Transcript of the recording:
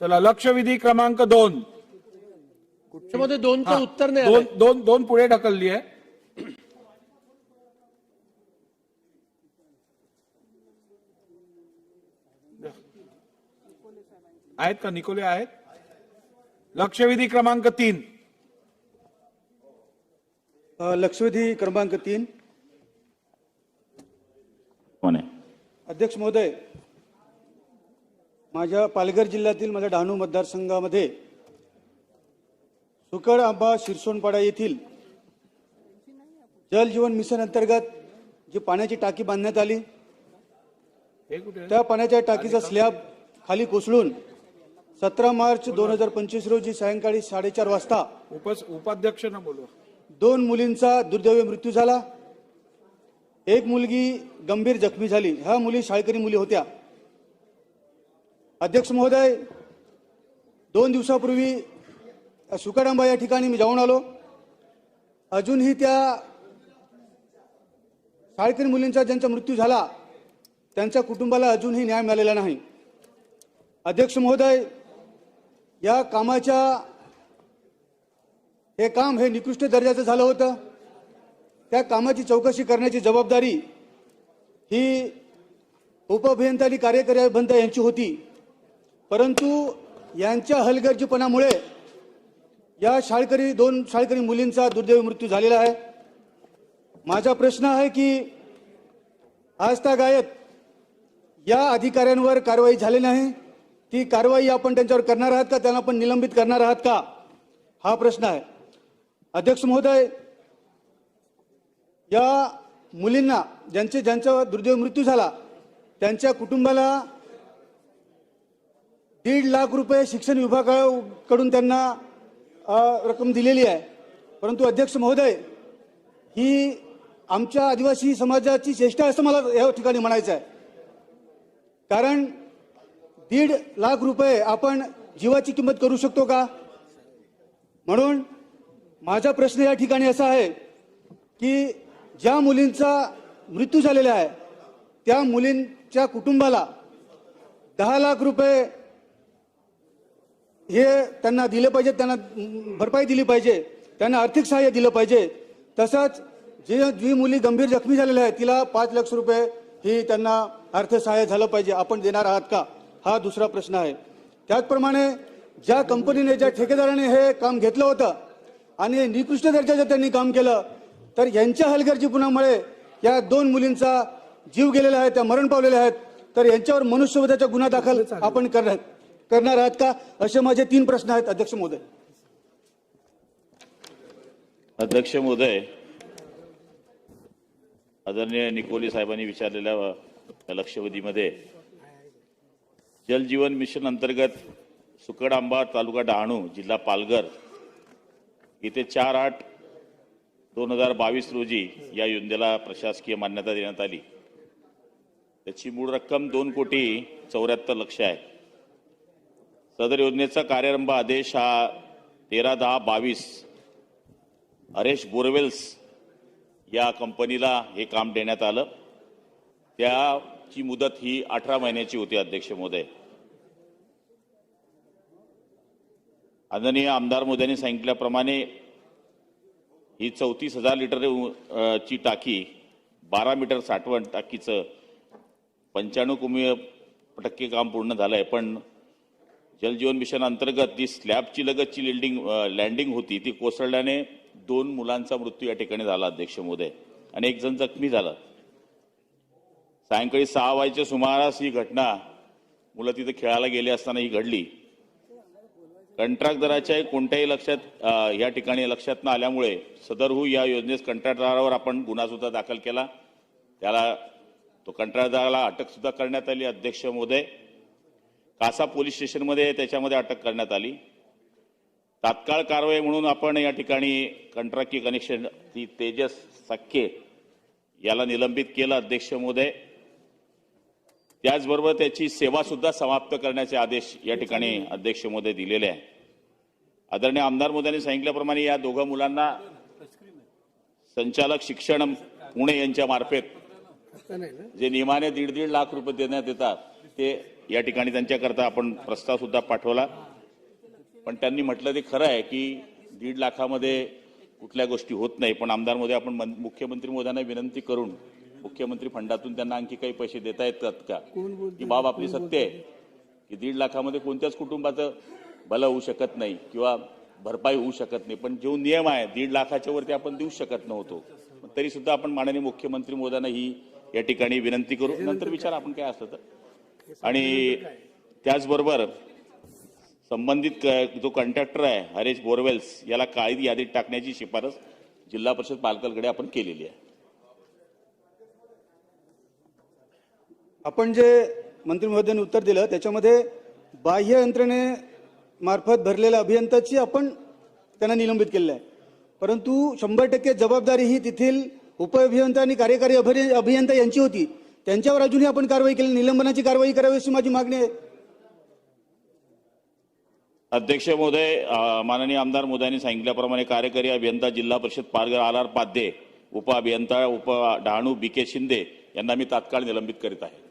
चला लक्षविधी क्रमांक दोन. त्यामध्ये दोनचं उत्तर नाही दोन. दोन दोन पुढे ढकलली आहे. आहेत का? निकोले आहेत? लक्षविधी क्रमांक तीन. लक्षवेधी क्रमांक तीन. म्हणे अध्यक्ष महोदय माझ्या पालघर जिल्ह्यातील माझ्या डहाणू मतदारसंघामध्ये सुकड आंबा शिरसोनपाडा येथील जल जीवन मिशन अंतर्गत जी पाण्याची टाकी बांधण्यात आली? त्या पाण्याच्या टाकीचा स्लॅब खाली कोसळून सतरा मार्च दोन हजार पंचवीस रोजी सायंकाळी साडेचार वाजता उपस उपाध्यक्ष दोन मुलींचा दुर्दैवी मृत्यू झाला. एक मुलगी गंभीर जखमी झाली. ह्या मुली शाळकरी मुली होत्या. अध्यक्ष महोदय दोन दिवसापूर्वी सुकाडांबा या ठिकाणी मी जाऊन आलो. अजूनही त्या शाळकरी मुलींचा ज्यांचा मृत्यू झाला त्यांच्या कुटुंबाला अजूनही न्याय मिळालेला नाही. अध्यक्ष महोदय या कामाच्या हे काम हे निकृष्ट दर्जाचं झालं होतं. त्या कामाची चौकशी करण्याची जबाबदारी ही उपअभियंता आणि कार्यकारी अभियंता यांची होती. परंतु यांच्या हलगर्जीपणामुळे या शाळकरी दोन शाळकरी मुलींचा दुर्दैवी मृत्यू झालेला आहे. माझा प्रश्न आहे की आज गायत या अधिकाऱ्यांवर कारवाई झाली नाही? ती कारवाई आपण त्यांच्यावर करणार आहात का? त्यांना आपण निलंबित करणार आहात का? हा प्रश्न आहे. अध्यक्ष महोदय या मुलींना ज्यांचे ज्यांचा दुर्दैव मृत्यू झाला त्यांच्या कुटुंबाला दीड लाख रुपये शिक्षण विभागाकडून त्यांना रक्कम दिलेली आहे. परंतु अध्यक्ष महोदय ही आमच्या आदिवासी समाजाची चेष्टा असं मला या ठिकाणी म्हणायचं आहे. कारण दीड लाख रुपये आपण जीवाची किंमत करू शकतो का? म्हणून माझा प्रश्न या ठिकाणी असा आहे की ज्या मुलींचा मृत्यू झालेला आहे त्या मुलींच्या कुटुंबाला दहा लाख रुपये हे त्यांना दिले पाहिजे त्यांना भरपाई दिली पाहिजे त्यांना आर्थिक सहाय्य दिलं पाहिजे. तसंच जे जी मुली गंभीर जखमी झालेल्या आहेत तिला पाच लाख रुपये ही त्यांना अर्थसहाय्य झालं पाहिजे. आपण देणार आहात का? हा दुसरा प्रश्न आहे. त्याचप्रमाणे ज्या कंपनीने ज्या ठेकेदाराने हे काम घेतलं होतं आणि निकृष्ट दर्जाचं त्यांनी काम केलं तर यांच्या हलगर्जीपणामुळे या दोन मुलींचा जीव गेलेला आहे त्या मरण पावलेल्या आहेत. तर यांच्यावर मनुष्यवधाचा गुन्हा दाखल आपण करणार. करणार आहात का? असे माझे तीन प्रश्न आहेत अध्यक्ष महोदय. अध्यक्ष महोदय आदरणीय निकोली साहेबांनी विचारलेल्या अ, लक्षवेधीमध्ये जल जीवन मिशन अंतर्गत सुकड आंबा तालुका डहाणू जिल्हा पालघर इथे चार आठ दोन हजार बावीस रोजी या योजनेला प्रशासकीय मान्यता देण्यात आली. त्याची मूळ रक्कम दोन कोटी चौऱ्याहत्तर लक्ष आहे. सदर योजनेचा कार्यारंभ आदेश हा तेरा दहा बावीस हरेश बोरवेल्स या कंपनीला हे काम देण्यात आलं. त्याची मुदत ही अठरा महिन्याची होती अध्यक्ष महोदय. आदरणीय आमदार मोदयांनी सांगितल्याप्रमाणे ही चौतीस हजार लिटर ची टाकी बारा मीटर साठवण टाकीचं पंच्याण्णव कुमी टक्के काम पूर्ण झालं आहे पण जलजीवन मिशन अंतर्गत जी स्लॅबची लगतची लिल्डिंग लँडिंग होती ती कोसळल्याने दोन मुलांचा मृत्यू या ठिकाणी झाला अध्यक्ष मोदय. आणि एक जण जखमी झाला. सायंकाळी सहा वाजेच्या सुमारास ही घटना मुलं तिथे खेळायला गेली असताना ही घडली. कंत्राटदाराच्या कोणत्याही लक्षात या ठिकाणी लक्षात न आल्यामुळे सदरहू हो या योजनेस कंत्राटदारावर आपण गुन्हा सुद्धा दाखल केला. त्याला तो कंत्राटदाराला अटक सुद्धा करण्यात आली अध्यक्ष मोदय. कासा पोलीस स्टेशनमध्ये त्याच्यामध्ये अटक करण्यात आली. तात्काळ कारवाई म्हणून आपण या ठिकाणी कंत्राटी कनेक्शन ती तेजस सख्खे याला निलंबित केलं अध्यक्ष महोदय. त्याचबरोबर त्याची सेवा सुद्धा समाप्त करण्याचे आदेश या ठिकाणी अध्यक्ष महोदय दिलेले आहे. आदरणीय आमदार मोदयांनी सांगितल्याप्रमाणे या दोघं मुलांना संचालक शिक्षण पुणे यांच्या मार्फत जे नियमाने दीड दीड लाख रुपये देण्यात येतात ते या ठिकाणी त्यांच्याकरता आपण प्रस्ताव सुद्धा पाठवला. पण त्यांनी म्हटलं ते खरं आहे की दीड लाखामध्ये कुठल्या गोष्टी होत नाही. पण आमदार मोदी आपण मुख्यमंत्री मोदयांना विनंती करून मुख्यमंत्री फंडातून त्यांना आणखी काही पैसे देता येतात का? ही बाब आपली सत्य आहे की दीड लाखामध्ये कोणत्याच कुटुंबाचं भलं होऊ शकत नाही किंवा भरपाई होऊ शकत नाही. पण जो नियम आहे दीड लाखाच्या वरती आपण देऊ शकत नव्हतो. तरी सुद्धा आपण माननीय मुख्यमंत्री मोदयांना ही या ठिकाणी विनंती करू. नंतर विचार आपण काय असलं तर. आणि त्याचबरोबर संबंधित जो कॉन्ट्रॅक्टर आहे हरेश बोरवेल्स याला काळी यादीत टाकण्याची शिफारस जिल्हा परिषद पालकरकडे आपण केलेली आहे. आपण जे मंत्री महोदयांनी उत्तर दिलं त्याच्यामध्ये बाह्य यंत्रणे मार्फत भरलेल्या अभियंताची आपण त्यांना निलंबित केलेलं आहे. परंतु शंभर टक्के जबाबदारी ही तेथील उपअभियंता आणि कार्यकारी अभिय- अभियंता यांची होती. त्यांच्यावर अजूनही आपण कारवाई केली. निलंबनाची कारवाई करावी अशी माझी मागणी आहे. अध्यक्ष महोदय माननीय आमदार मोदयांनी सांगितल्याप्रमाणे कार्यकारी अभियंता जिल्हा परिषद पालघर आर आर पाध्ये उप अभियंता उप डहाणू बी के शिंदे यांना मी तात्काळ निलंबित करीत आहे.